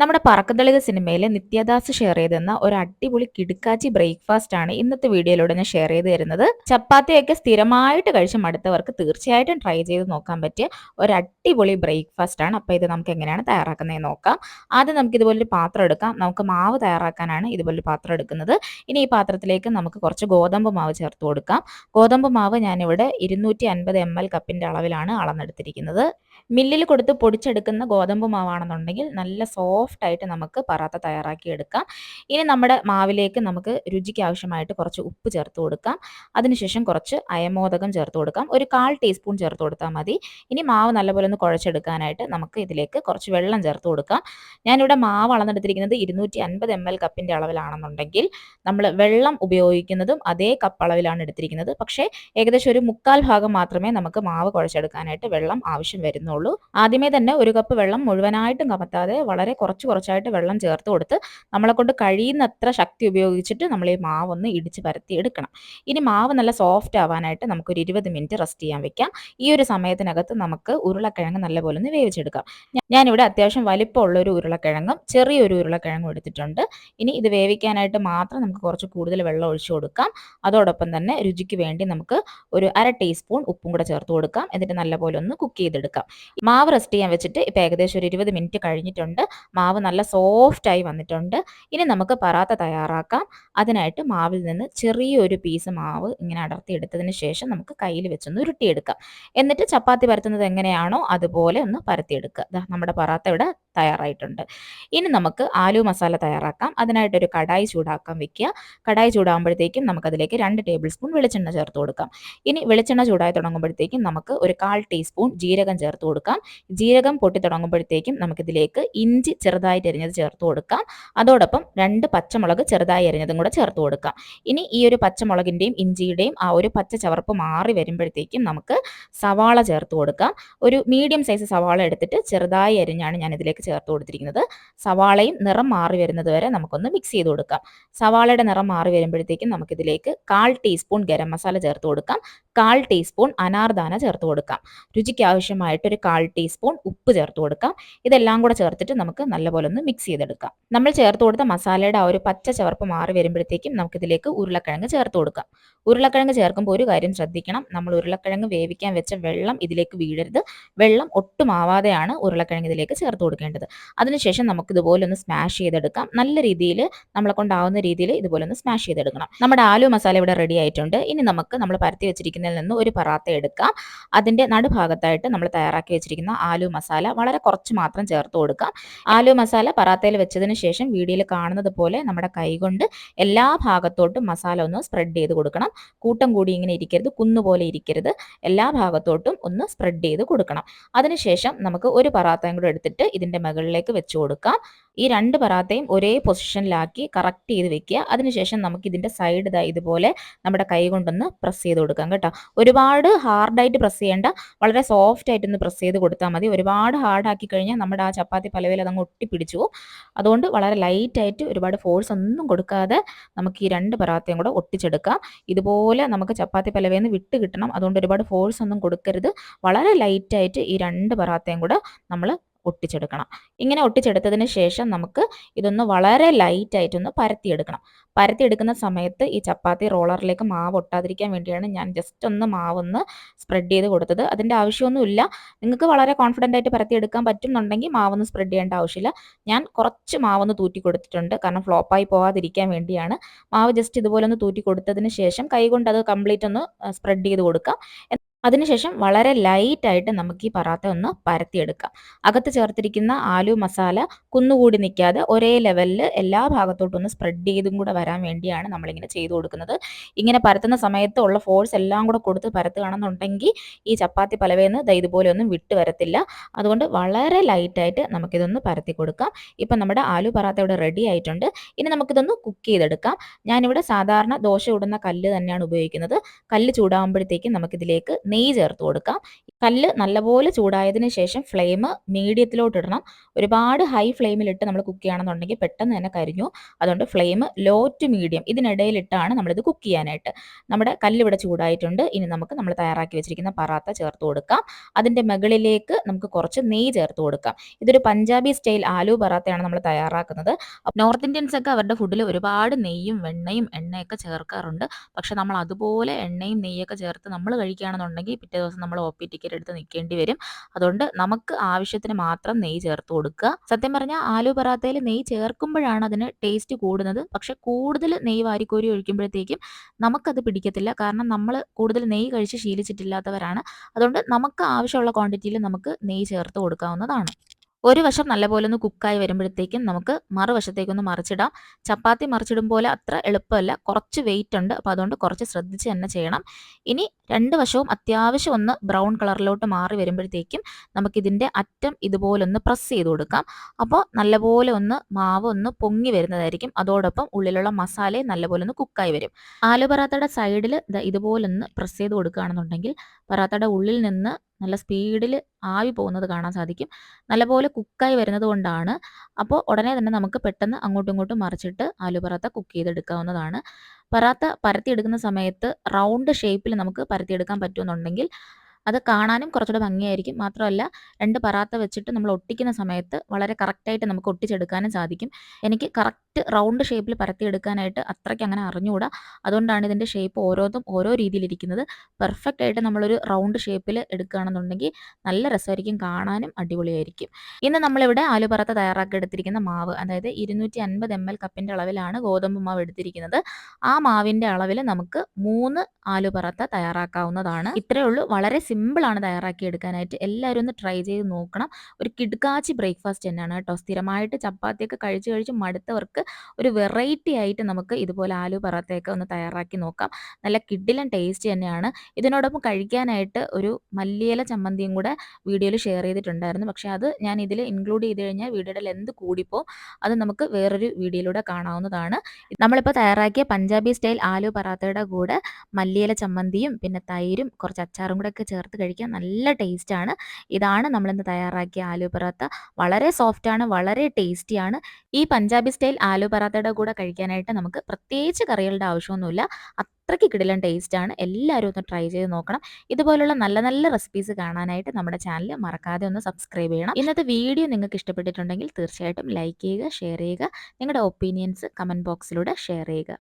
നമ്മുടെ പറക്കത്തളിക സിനിമയിലെ നിത്യദാസ് ഷെയർ ചെയ്തെന്ന ഒരു അടിപൊളി കിടുക്കാച്ചി ബ്രേക്ക്ഫാസ്റ്റ് ആണ് ഇന്നത്തെ വീഡിയോയിലൂടെ ഞാൻ ഷെയർ ചെയ്ത് തരുന്നത്. ചപ്പാത്തിയൊക്കെ സ്ഥിരമായിട്ട് കഴിച്ച് മടുത്തവർക്ക് തീർച്ചയായിട്ടും ട്രൈ ചെയ്ത് നോക്കാൻ പറ്റിയ ഒരു അടിപൊളി ബ്രേക്ക്ഫാസ്റ്റ് ആണ്. അപ്പോൾ ഇത് നമുക്ക് എങ്ങനെയാണ് തയ്യാറാക്കുന്നത് നോക്കാം. ആദ്യം നമുക്ക് ഇതുപോലൊരു പാത്രം എടുക്കാം. നമുക്ക് മാവ് തയ്യാറാക്കാനാണ് ഇതുപോലൊരു പാത്രം എടുക്കുന്നത്. ഇനി ഈ പാത്രത്തിലേക്ക് നമുക്ക് കുറച്ച് ഗോതമ്പ് മാവ് ചേർത്ത് കൊടുക്കാം. ഗോതമ്പ് മാവ് ഞാനിവിടെ ഇരുന്നൂറ്റി അൻപത് എം എൽ കപ്പിന്റെ അളവിലാണ് അളന്നെടുത്തിരിക്കുന്നത്. മില്ലിൽ കൊടുത്ത് പൊടിച്ചെടുക്കുന്ന ഗോതമ്പ് മാവാണെന്നുണ്ടെങ്കിൽ നല്ല സോഫ്റ്റ് ആയിട്ട് നമുക്ക് പറാത്ത തയ്യാറാക്കി എടുക്കാം. ഇനി നമ്മുടെ മാവിലേക്ക് നമുക്ക് രുചിക്ക് ആവശ്യമായിട്ട് കുറച്ച് ഉപ്പ് ചേർത്ത് കൊടുക്കാം. അതിനുശേഷം കുറച്ച് അയമോദകം ചേർത്ത് കൊടുക്കാം. ഒരു കാൽ ടീസ്പൂൺ ചേർത്ത് കൊടുത്താൽ മതി. ഇനി മാവ് നല്ലപോലെ ഒന്ന് കുഴച്ചെടുക്കാനായിട്ട് നമുക്ക് ഇതിലേക്ക് കുറച്ച് വെള്ളം ചേർത്ത് കൊടുക്കാം. ഞാനിവിടെ മാവ് അളന്നെടുത്തിരിക്കുന്നത് ഇരുന്നൂറ്റി അൻപത് എം എൽ കപ്പിന്റെ അളവിലാണെന്നുണ്ടെങ്കിൽ നമ്മൾ വെള്ളം ഉപയോഗിക്കുന്നതും അതേ കപ്പ് അളവിലാണ് എടുത്തിരിക്കുന്നത്. പക്ഷേ ഏകദേശം ഒരു മുക്കാൽ ഭാഗം മാത്രമേ നമുക്ക് മാവ് കുഴച്ചെടുക്കാനായിട്ട് വെള്ളം ആവശ്യം വരുന്നുള്ളൂ. ആദ്യമേ തന്നെ ഒരു കപ്പ് വെള്ളം മുഴുവനായിട്ടും കമത്താതെ വളരെ കുറച്ച് കുറച്ചായിട്ട് വെള്ളം ചേർത്ത് കൊടുത്ത് നമ്മളെ കൊണ്ട് കഴിയുന്നത്ര ശക്തി ഉപയോഗിച്ചിട്ട് നമ്മൾ ഈ മാവ് ഒന്ന് ഇടിച്ച് പരത്തി എടുക്കണം. ഇനി മാവ് നല്ല സോഫ്റ്റ് ആവാനായിട്ട് നമുക്ക് ഒരു ഇരുപത് മിനിറ്റ് റെസ്റ്റ് ചെയ്യാൻ വെക്കാം. ഈ ഒരു സമയത്തിനകത്ത് നമുക്ക് ഉരുളക്കിഴങ്ങ് നല്ലപോലെ ഒന്ന് വേവിച്ചെടുക്കാം. ഞാനിവിടെ അത്യാവശ്യം വലിപ്പമുള്ള ഒരു ഉരുളക്കിഴങ്ങും ചെറിയൊരു ഉരുളക്കിഴങ്ങും എടുത്തിട്ടുണ്ട്. ഇനി ഇത് വേവിക്കാനായിട്ട് മാത്രം നമുക്ക് കുറച്ച് കൂടുതൽ വെള്ളം ഒഴിച്ചു കൊടുക്കാം. അതോടൊപ്പം തന്നെ രുചിക്ക് വേണ്ടി നമുക്ക് ഒരു അര ടീസ്പൂൺ ഉപ്പും കൂടെ ചേർത്ത് കൊടുക്കാം. എന്നിട്ട് നല്ലപോലെ ഒന്ന് കുക്ക് ചെയ്തെടുക്കാം. മാവ് റെസ്റ്റ് ചെയ്യാൻ വെച്ചിട്ട് ഇപ്പോൾ ഏകദേശം ഒരു ഇരുപത് മിനിറ്റ് കഴിഞ്ഞിട്ടുണ്ട്. മാവ് നല്ല സോഫ്റ്റായി വന്നിട്ടുണ്ട്. ഇനി നമുക്ക് പറാത്ത തയ്യാറാക്കാം. അതിനായിട്ട് മാവിൽ നിന്ന് ചെറിയൊരു പീസ് മാവ് ഇങ്ങനെ അടർത്തി എടുത്തതിന് ശേഷം നമുക്ക് കയ്യിൽ വെച്ചൊന്ന് ഉരുട്ടിയെടുക്കാം. എന്നിട്ട് ചപ്പാത്തി പരത്തുന്നത് എങ്ങനെയാണോ അതുപോലെ ഒന്ന് പരത്തിയെടുക്കുക. നമ്മുടെ പറാത്ത ഇവിടെ തയ്യാറായിട്ടുണ്ട്. ഇനി നമുക്ക് ആലു മസാല തയ്യാറാക്കാം. അതിനായിട്ടൊരു കടായി ചൂടാക്കാൻ വെക്കുക. കടായി ചൂടാകുമ്പോഴത്തേക്കും നമുക്കതിലേക്ക് രണ്ട് ടേബിൾ സ്പൂൺ വെളിച്ചെണ്ണ ചേർത്ത് കൊടുക്കാം. ഇനി വെളിച്ചെണ്ണ ചൂടായി തുടങ്ങുമ്പോഴത്തേക്കും നമുക്ക് ഒരു കാൽ ടീസ്പൂൺ ജീരകം ചേർത്ത് കൊടുക്കാം. ജീരകം പൊട്ടി തുടങ്ങുമ്പോഴത്തേക്കും നമുക്കിതിലേക്ക് ഇഞ്ചി ചെറുതായിട്ട് എരിഞ്ഞത് ചേർത്ത് കൊടുക്കാം. അതോടൊപ്പം രണ്ട് പച്ചമുളക് ചെറുതായി എരിഞ്ഞതും കൂടെ ചേർത്ത് കൊടുക്കാം. ഇനി ഈ ഒരു പച്ചമുളകിന്റെയും ഇഞ്ചിയുടെയും ആ ഒരു പച്ച ചവർപ്പ് മാറി വരുമ്പോഴത്തേക്കും നമുക്ക് സവാള ചേർത്ത് കൊടുക്കാം. ഒരു മീഡിയം സൈസ് സവാള എടുത്തിട്ട് ചെറുതായി അരിഞ്ഞാണ് ഞാൻ ഇതിലേക്ക് ചേർത്ത് കൊടുത്തിരിക്കുന്നത്. സവാളയും നിറം മാറി വരുന്നത് വരെ നമുക്കൊന്ന് മിക്സ് ചെയ്ത് കൊടുക്കാം. സവാളയുടെ നിറം മാറി വരുമ്പോഴത്തേക്കും നമുക്കിതിലേക്ക് കാൽ ടീസ്പൂൺ ഗരം മസാല ചേർത്ത് കൊടുക്കാം. കാൽ ടീസ്പൂൺ അനാർദാന ചേർത്ത് കൊടുക്കാം. രുചിക്ക് ആവശ്യമായിട്ട് ഒരു കാൽ ടീസ്പൂൺ ഉപ്പ് ചേർത്ത് കൊടുക്കാം. ഇതെല്ലാം കൂടെ ചേർത്തിട്ട് നമുക്ക് നല്ലപോലെ ഒന്ന് മിക്സ് ചെയ്തെടുക്കാം. നമ്മൾ ചേർത്ത് കൊടുത്ത മസാലയുടെ ആ ഒരു പച്ച ചവർപ്പ് മാറി വരുമ്പോഴത്തേക്കും നമുക്കിതിലേക്ക് ഉരുളക്കിഴങ്ങ് ചേർത്ത് കൊടുക്കാം. ഉരുളക്കിഴങ്ങ് ചേർക്കുമ്പോൾ ഒരു കാര്യം ശ്രദ്ധിക്കണം. നമ്മൾ ഉരുളക്കിഴങ്ങ് വേവിക്കാൻ വെച്ച വെള്ളം ഇതിലേക്ക് വീഴരുത്. വെള്ളം ഒട്ടും ആവാതെയാണ് ഉരുളക്കിഴങ്ങ് ഇതിലേക്ക് ചേർത്ത് കൊടുക്കേണ്ടത്. അതിനുശേഷം നമുക്ക് ഇതുപോലെ ഒന്ന് സ്മാഷ് ചെയ്തെടുക്കാം. നല്ല രീതിയിൽ നമ്മളെ കൊണ്ടാവുന്ന രീതിയിൽ ഇതുപോലെ ഒന്ന് സ്മാഷ് ചെയ്തെടുക്കണം. നമ്മുടെ ആലു മസാല ഇവിടെ റെഡി ആയിട്ടുണ്ട്. ഇനി നമുക്ക് നമ്മൾ പരത്തി വെച്ചിരിക്കുന്നതിൽ നിന്ന് ഒരു പറാത്ത എടുക്കാം. അതിന്റെ നടുഭാഗത്തായിട്ട് നമ്മൾ തയ്യാറാക്കി വെച്ചിരിക്കുന്ന ആലു മസാല വളരെ കുറച്ച് മാത്രം ചേർത്ത് കൊടുക്കാം. ആലു മസാല പറാത്തയിൽ വെച്ചതിന് ശേഷം വീഡിയോയിൽ കാണുന്നത് പോലെ നമ്മുടെ കൈകൊണ്ട് എല്ലാ ഭാഗത്തോട്ടും മസാല ഒന്ന് സ്പ്രെഡ് ചെയ്ത് കൊടുക്കണം. കൂട്ടം കൂടി ഇങ്ങനെ ഇരിക്കരുത് കുന്നുപോലെ ഇരിക്കരുത്. എല്ലാ ഭാഗത്തോട്ടും ഒന്ന് സ്പ്രെഡ് ചെയ്ത് കൊടുക്കണം. അതിനുശേഷം നമുക്ക് ഒരു പറാത്തയും കൂടെ എടുത്തിട്ട് ഇതിന്റെ മുകളിലേക്ക് വെച്ച് കൊടുക്കാം. ഈ രണ്ട് പറാത്തയും ഒരേ പൊസിഷനിലാക്കി കറക്റ്റ് ചെയ്ത് വെക്കുക. അതിനുശേഷം നമുക്ക് ഇതിന്റെ സൈഡ് ഇതാ ഇതുപോലെ നമ്മുടെ കൈ കൊണ്ടൊന്ന് പ്രസ് ചെയ്ത് കൊടുക്കാം കേട്ടോ. ഒരുപാട് ഹാർഡായിട്ട് പ്രസ് ചെയ്യേണ്ട വളരെ സോഫ്റ്റ് ആയിട്ടൊന്ന് പ്രസ് ചെയ്ത് കൊടുത്താൽ മതി. ഒരുപാട് ഹാർഡ് ആക്കി കഴിഞ്ഞാൽ നമ്മുടെ ആ ചപ്പാത്തി പലവിൽ അതങ്ങ് ഒട്ടിപ്പിടിച്ചു അതുകൊണ്ട് വളരെ ലൈറ്റായിട്ട് ഒരുപാട് ഫോഴ്സ് ഒന്നും കൊടുക്കാതെ നമുക്ക് ഈ രണ്ട് പറാത്തയും കൂടെ ഒട്ടിച്ചെടുക്കാം. ഇതുപോലെ നമുക്ക് ചപ്പാത്തി പലവേന്ന് വിട്ട് കിട്ടണം. അതുകൊണ്ട് ഒരുപാട് ഫോഴ്സ് ഒന്നും കൊടുക്കരുത്. വളരെ ലൈറ്റായിട്ട് ഈ രണ്ട് പറാത്തയും കൂടെ നമ്മൾ ഒട്ടിച്ചെടുക്കണം. ഇങ്ങനെ ഒട്ടിച്ചെടുത്തതിന് ശേഷം നമുക്ക് ഇതൊന്ന് വളരെ ലൈറ്റായിട്ടൊന്ന് പരത്തിയെടുക്കണം. പരത്തിയെടുക്കുന്ന സമയത്ത് ഈ ചപ്പാത്തി റോളറിലേക്ക് മാവ് ഒട്ടാതിരിക്കാൻ വേണ്ടിയാണ് ഞാൻ ജസ്റ്റ് ഒന്ന് മാവൊന്ന് സ്പ്രെഡ് ചെയ്ത് കൊടുത്തത്. അതിന്റെ ആവശ്യമൊന്നുമില്ല. നിങ്ങൾക്ക് വളരെ കോൺഫിഡന്റ് ആയിട്ട് പരത്തി എടുക്കാൻ പറ്റുന്നുണ്ടെങ്കിൽ മാവൊന്ന് സ്പ്രെഡ് ചെയ്യേണ്ട ആവശ്യമില്ല. ഞാൻ കുറച്ച് മാവൊന്ന് തൂറ്റി കൊടുത്തിട്ടുണ്ട്. കാരണം ഫ്ലോപ്പായി പോകാതിരിക്കാൻ വേണ്ടിയാണ്. മാവ് ജസ്റ്റ് ഇതുപോലെ ഒന്ന് തൂറ്റി കൊടുത്തതിന് ശേഷം കൈകൊണ്ട് അത് കംപ്ലീറ്റ് ഒന്ന് സ്പ്രെഡ് ചെയ്ത് കൊടുക്കാം. അതിനുശേഷം വളരെ ലൈറ്റായിട്ട് നമുക്ക് ഈ പറാത്ത ഒന്ന് പരത്തിയെടുക്കാം അകത്ത് ചേർത്തിരിക്കുന്ന ആലു മസാല കുന്നുകൂടി നിൽക്കാതെ ഒരേ ലെവലിൽ എല്ലാ ഭാഗത്തോട്ടും ഒന്ന് സ്പ്രെഡ് ചെയ്തും കൂടെ വരാൻ വേണ്ടിയാണ് നമ്മളിങ്ങനെ ചെയ്തു കൊടുക്കുന്നത്. ഇങ്ങനെ പരത്തുന്ന സമയത്ത് ഉള്ള ഫോഴ്സ് എല്ലാം കൂടെ കൊടുത്ത് പരത്തുകയാണെന്നുണ്ടെങ്കിൽ ഈ ചപ്പാത്തി പലവേന്ന് ഇതുപോലെ ഒന്നും വിട്ട് വരത്തില്ല. അതുകൊണ്ട് വളരെ ലൈറ്റായിട്ട് നമുക്കിതൊന്ന് പരത്തി കൊടുക്കാം. ഇപ്പം നമ്മുടെ ആലു പറാത്ത ഇവിടെ റെഡി ആയിട്ടുണ്ട്. ഇനി നമുക്കിതൊന്ന് കുക്ക് ചെയ്തെടുക്കാം. ഞാനിവിടെ സാധാരണ ദോശ ഇടുന്ന കല്ല് തന്നെയാണ് ഉപയോഗിക്കുന്നത്. കല്ല് ചൂടാകുമ്പോഴത്തേക്കും നമുക്കിതിലേക്ക് നെയ്യ് ചേർത്ത് കൊടുക്കാം. കല്ല് നല്ലപോലെ ചൂടായതിന് ശേഷം ഫ്ലെയിം മീഡിയത്തിലോട്ട് ഇടണം ഒരുപാട് ഹൈ ഫ്ലെയിമിലിട്ട് നമ്മൾ കുക്ക് ചെയ്യുകയാണെന്നുണ്ടെങ്കിൽ പെട്ടെന്ന് തന്നെ കരിഞ്ഞു. അതുകൊണ്ട് ഫ്ലെയിം ലോ ടു മീഡിയം ഇതിനിടയിലിട്ടാണ് നമ്മളിത് കുക്ക് ചെയ്യാനായിട്ട്. നമ്മുടെ കല്ല് ഇവിടെ ചൂടായിട്ടുണ്ട്. ഇനി നമുക്ക് നമ്മൾ തയ്യാറാക്കി വെച്ചിരിക്കുന്ന പറാത്ത ചേർത്ത് കൊടുക്കാം. അതിന്റെ മുകളിലേക്ക് നമുക്ക് കുറച്ച് നെയ്യ് ചേർത്ത് കൊടുക്കാം. ഇതൊരു പഞ്ചാബി സ്റ്റൈൽ ആലു പറാത്തയാണ് നമ്മൾ തയ്യാറാക്കുന്നത്. നോർത്ത് ഇന്ത്യൻസ് ഒക്കെ അവരുടെ ഫുഡിൽ ഒരുപാട് നെയ്യും വെണ്ണയും എണ്ണയൊക്കെ ചേർക്കാറുണ്ട്. പക്ഷെ നമ്മൾ അതുപോലെ എണ്ണയും നെയ്യൊക്കെ ചേർത്ത് നമ്മൾ കഴിക്കുകയാണെന്നുണ്ടെങ്കിൽ പിറ്റേ ദിവസം നമ്മൾ ഒ പി ടിക്കറ്റ് എടുത്ത് നിൽക്കേണ്ടി വരും അതുകൊണ്ട് നമുക്ക് ആവശ്യത്തിന് മാത്രം നെയ്യ് ചേർത്ത് കൊടുക്കുക. സത്യം പറഞ്ഞാൽ ആലു പറാത്തയിൽ നെയ്യ് ചേർക്കുമ്പോഴാണ് അതിന് ടേസ്റ്റ് കൂടുന്നത്. പക്ഷെ കൂടുതൽ നെയ്യ് വാരിക്കോരി ഒഴിക്കുമ്പോഴത്തേക്കും നമുക്കത് പിടിക്കത്തില്ല. കാരണം നമ്മൾ കൂടുതൽ നെയ്യ് കഴിച്ച് ശീലിച്ചിട്ടില്ലാത്തവരാണ്. അതുകൊണ്ട് നമുക്ക് ആവശ്യമുള്ള ക്വാണ്ടിറ്റിയിൽ നമുക്ക് നെയ്യ് ചേർത്ത് കൊടുക്കാവുന്നതാണ്. ഒരു വശം നല്ലപോലെ ഒന്ന് കുക്കായി വരുമ്പോഴത്തേക്കും നമുക്ക് മറുവശത്തേക്കൊന്ന് മറിച്ചിടാം. ചപ്പാത്തി മറിച്ചിടും പോലെ അത്ര എളുപ്പമല്ല. കുറച്ച് വെയിറ്റ് ഉണ്ട്. അപ്പോൾ അതുകൊണ്ട് കുറച്ച് ശ്രദ്ധിച്ച് തന്നെ ചെയ്യണം. ഇനി രണ്ട് വശവും അത്യാവശ്യം ഒന്ന് ബ്രൗൺ കളറിലോട്ട് മാറി വരുമ്പോഴത്തേക്കും നമുക്കിതിന്റെ അറ്റം ഇതുപോലെ ഒന്ന് പ്രസ് ചെയ്ത് കൊടുക്കാം. അപ്പോൾ നല്ലപോലെ ഒന്ന് മാവ് ഒന്ന് പൊങ്ങി വരുന്നതായിരിക്കും. അതോടൊപ്പം ഉള്ളിലുള്ള മസാലയും നല്ലപോലെ ഒന്ന് കുക്കായി വരും. ആലു പറാത്തയുടെ സൈഡിൽ ഇതുപോലൊന്ന് പ്രസ് ചെയ്ത് കൊടുക്കുകയാണെന്നുണ്ടെങ്കിൽ പറാത്തയുടെ ഉള്ളിൽ നിന്ന് നല്ല സ്പീഡിൽ ആവി പോകുന്നത് കാണാൻ സാധിക്കും. നല്ലപോലെ കുക്കായി വരുന്നത് കൊണ്ടാണ് അപ്പോൾ ഉടനെ തന്നെ നമുക്ക് പെട്ടെന്ന് അങ്ങോട്ടും ഇങ്ങോട്ടും മറിച്ചിട്ട് ആലു പറാത്ത കുക്ക് ചെയ്തെടുക്കാവുന്നതാണ്. പറാത്ത പരത്തിയെടുക്കുന്ന സമയത്ത് റൗണ്ട് ഷേപ്പിൽ നമുക്ക് പരത്തിയെടുക്കാൻ പറ്റുമെന്നുണ്ടെങ്കിൽ അത് കാണാനും കുറച്ചുകൂടെ ഭംഗിയായിരിക്കും. മാത്രമല്ല രണ്ട് പറാത്ത വെച്ചിട്ട് നമ്മൾ ഒട്ടിക്കുന്ന സമയത്ത് വളരെ കറക്റ്റായിട്ട് നമുക്ക് ഒട്ടിച്ചെടുക്കാനും സാധിക്കും. എനിക്ക് കറക്റ്റ് റൗണ്ട് ഷേപ്പിൽ പരത്തിയെടുക്കാനായിട്ട് അത്രയ്ക്ക് അങ്ങനെ അറിഞ്ഞുകൂടാ അതുകൊണ്ടാണ് ഇതിന്റെ ഷേപ്പ് ഓരോന്നും ഓരോ രീതിയിലിരിക്കുന്നത്. പെർഫെക്റ്റ് ആയിട്ട് നമ്മളൊരു റൗണ്ട് ഷേപ്പിൽ എടുക്കുകയാണെന്നുണ്ടെങ്കിൽ നല്ല രസമായിരിക്കും കാണാനും അടിപൊളിയായിരിക്കും. ഇന്ന് നമ്മളിവിടെ ആലു പറാത്ത തയ്യാറാക്കി എടുത്തിരിക്കുന്ന മാവ് അതായത് ഇരുന്നൂറ്റി അൻപത് എം എൽ കപ്പിന്റെ അളവിലാണ് ഗോതമ്പ് മാവ് എടുത്തിരിക്കുന്നത്. ആ മാവിന്റെ അളവിൽ നമുക്ക് മൂന്ന് ആലു പറാത്ത തയ്യാറാക്കാവുന്നതാണ്. ഇത്രയേ ഉള്ളൂ. വളരെ സിമ്പിളാണ് തയ്യാറാക്കി എടുക്കാനായിട്ട് എല്ലാവരും ഒന്ന് ട്രൈ ചെയ്ത് നോക്കണം. ഒരു കിഡ്കാച്ചി ബ്രേക്ക്ഫാസ്റ്റ് തന്നെയാണ് കേട്ടോ. സ്ഥിരമായിട്ട് ചപ്പാത്തിയൊക്കെ കഴിച്ച് കഴിച്ച് മടുത്തവർക്ക് ഒരു വെറൈറ്റി ആയിട്ട് നമുക്ക് ഇതുപോലെ ആലു പറാത്തയൊക്കെ ഒന്ന് തയ്യാറാക്കി നോക്കാം. നല്ല കിഡിലൻ ടേസ്റ്റ് തന്നെയാണ്. ഇതിനോടൊപ്പം കഴിക്കാനായിട്ട് ഒരു മല്ലിയില ചമ്മന്തിയും കൂടെ വീഡിയോയിൽ ഷെയർ ചെയ്തിട്ടുണ്ടായിരുന്നു. പക്ഷേ അത് ഞാൻ ഇതിൽ ഇൻക്ലൂഡ് ചെയ്ത് കഴിഞ്ഞാൽ വീഡിയോയുടെ ലെന്ത് കൂടിപ്പോൾ അത് നമുക്ക് വേറൊരു വീഡിയോയിലൂടെ കാണാവുന്നതാണ്. നമ്മളിപ്പോൾ തയ്യാറാക്കിയ പഞ്ചാബി സ്റ്റൈൽ ആലു പറാത്തയുടെ കൂടെ മല്ലിയില ചമ്മന്തിയും പിന്നെ തൈരും കുറച്ച് അച്ചാറും കൂടെ ഒക്കെ കഴിക്കാൻ നല്ല ടേസ്റ്റാണ്. ഇതാണ് നമ്മളിന്ന് തയ്യാറാക്കിയ ആലു പറാത്ത. വളരെ സോഫ്റ്റാണ് വളരെ ടേസ്റ്റിയാണ് ഈ പഞ്ചാബി സ്റ്റൈൽ ആലു പറാത്തയുടെ കൂടെ കഴിക്കാനായിട്ട് നമുക്ക് പ്രത്യേകിച്ച് കറികളുടെ ആവശ്യമൊന്നുമില്ല. അത്രയ്ക്ക് കിടിലൻ ടേസ്റ്റാണ് എല്ലാവരും ഒന്ന് ട്രൈ ചെയ്ത് നോക്കണം. ഇതുപോലുള്ള നല്ല നല്ല റെസിപ്പീസ് കാണാനായിട്ട് നമ്മുടെ ചാനൽ മറക്കാതെ ഒന്ന് സബ്സ്ക്രൈബ് ചെയ്യണം. ഇന്നത്തെ വീഡിയോ നിങ്ങൾക്ക് ഇഷ്ടപ്പെട്ടിട്ടുണ്ടെങ്കിൽ തീർച്ചയായിട്ടും ലൈക്ക് ചെയ്യുക ഷെയർ ചെയ്യുക. നിങ്ങളുടെ ഒപ്പീനിയൻസ് കമന്റ് ബോക്സിലൂടെ ഷെയർ ചെയ്യുക.